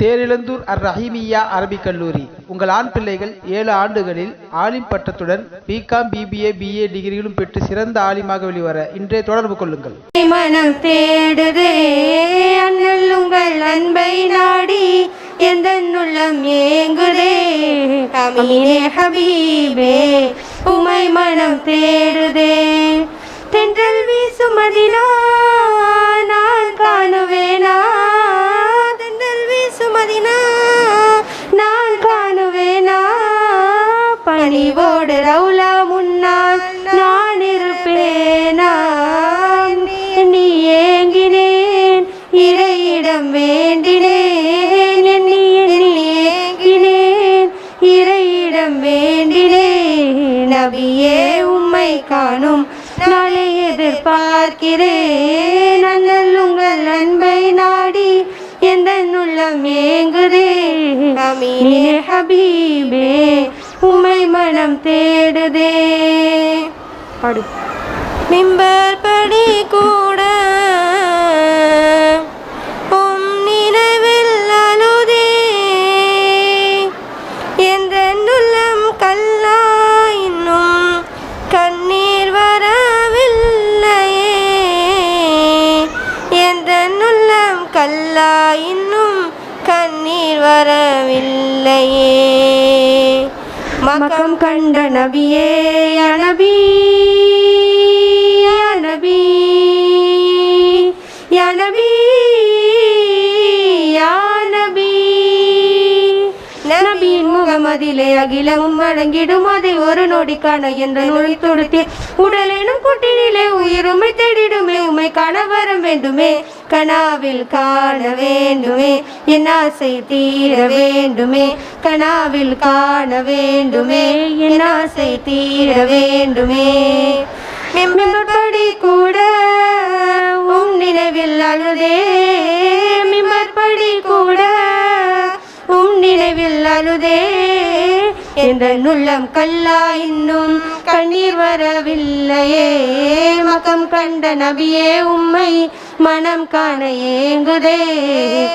தேரிழந்தூர் அர் ரஹீமியா அரபிக் கல்லூரி. உங்கள் ஆண் பிள்ளைகள் ஏழு ஆண்டுகளில் ஆலிம் பட்டத்துடன் பிகாம் பிபிஏ பிஏ டிகிரிகளும் பெற்று சிறந்த ஆலிமாக வெளிவர இன்றே தொடர்பு கொள்ளுங்கள். மனம் தேடுதே அண்ணல் உங்கள் அன்பை நாடி எந்த உள்ளம் ஏங்குதே? அமீனே ஹபீபே உமை மனம் தேடுதே. தென்றல் வீசுமதினா நான் காணுவே மதினா நான் காணுவேனா? பணிவோடு ரவுலா முன்னால் நான் இருப்பேனா? நீ ஏங்கினேன் இறையிடம் வேண்டினேன். நீ ஏங்கினேன் இறையிடம் வேண்டினேன். நபியே உம்மை காணும் நாளை எதிர்பார்க்கிறேன். அண்ணல் உங்கள் அன்பை நாடி எந்த உள்ளமே அமீனே ஹபீபே உமை மனம் தேடுதே. பாடு. மிம்பர் படி கூட வரவில்லையே. மகம் கண்ட நபியே யா நபி யா அதிலே அகிலமும் அடங்கிடும். அதை ஒரு நொடி காண என்ற நொழி தொடுத்தி உடலேனும் குட்டினிலே உயிருமை தேடிடுமே. உமை காண வர வேண்டுமே. கனாவில் காண வேண்டுமே. என் ஆசை தீர வேண்டுமே. கனாவில் காண வேண்டுமே. என் ஆசை தீர வேண்டுமே. மிம்மற்படி கூட உம் நினைவில் அழுதே. மிம்மற்படி கூட உம் நினைவில் அழுதே. என்ற உள்ளம் கல்லா இன்னும் கண்ணீர் வரவில்லையே. மகம் கண்ட நபியே உம்மை மனம் காண ஏங்குதே.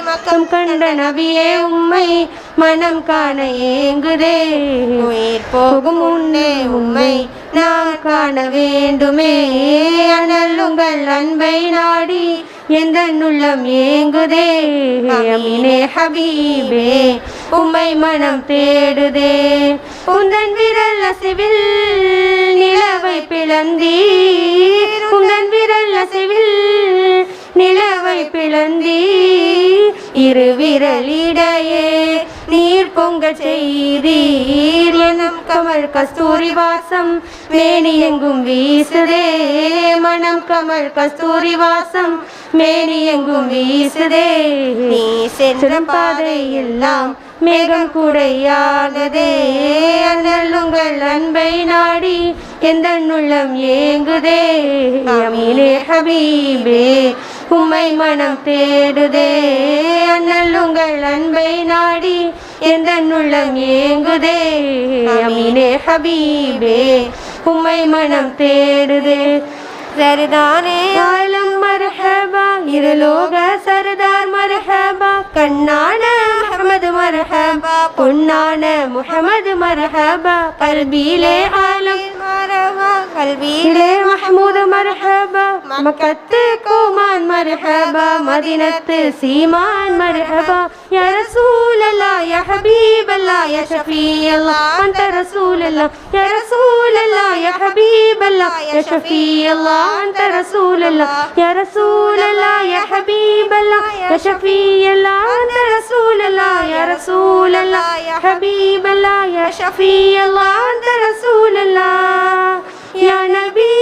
மக்கம் கண்ட நபியே உம்மை மனம் காண ஏங்குதே. உயிர் போகும் உன்னே உம்மை நான் காண வேண்டுமே. அனல் உங்கள் அன்பை நாடி எந்த உள்ளம் ஏங்குதே. அமீனே ஹபீபே. உம்மை மனம் தேடுதே உந்தன் விரல் அசைவில் நிலவை பிளந்தீர். உந்தன் விரல் அசைவில் நிலவை பிளந்தீர். இரு விரலிடையே நீர் பொங்க செய்தீர். எனும் கமல் கஸ்தூரி வாசம் மேனி எங்கும் வீசுதே. மனம் கமல் கஸ்தூரி வாசம் மேனி எங்கும் வீசுதே. நீ சென்ற பாதை எல்லாம் மேகம் கூடையானதே அண்ணல் உங்கள் அன்பை நாடி எந்த உள்ளம் ஏங்குதே? அமீனே ஹபீபே உம்மை மனம் தேடுதே. அண்ணல் உங்கள் அன்பை நாடி எந்த உள்ளம் ஏங்குதே? அமீனே ஹபீபே உம்மை மனம் தேடுதே. சரிதானே? ஆலம் மரஹபா இருலோக சரதார் மரஹபா கண்ணான முஹம்மது மர்ஹபா பொன்னான முஹம்மது மர்ஹபா கல்பியிலே ஆலம் மரபா கல்வியிலே மஹமூது மர்ஹபா மக்கத்து கோமான் மர்ஹபா மதினத்து சீமான் மர்ஹபா யா ரசூல் அல்லாஹ் யா ஹபீப் அல்லாஹ் யா ஷஃபீ அல்லாஹ் அன்த ரசூல் அல்லாஹ் யா ரசூல் அல்லாஹ் யா ஹபீப் அல்லாஹ் யா ஷஃபீ அல்லாஹ் அன்த ரசூல் அல்லாஹ் யா ரசூல் அல்லாஹ் யா ஹபீப் அல்லாஹ் யா ஷஃபீ அல்லாஹ் அன்த ரசூல் رسول الله يا حبيب الله يا شفيع الله أنت رسول الله. يا نبي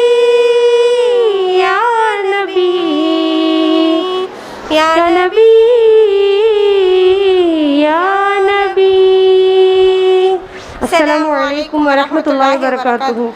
يا نبي. يا نبي يا نبي. السلام عليكم ورحمة الله وبركاته.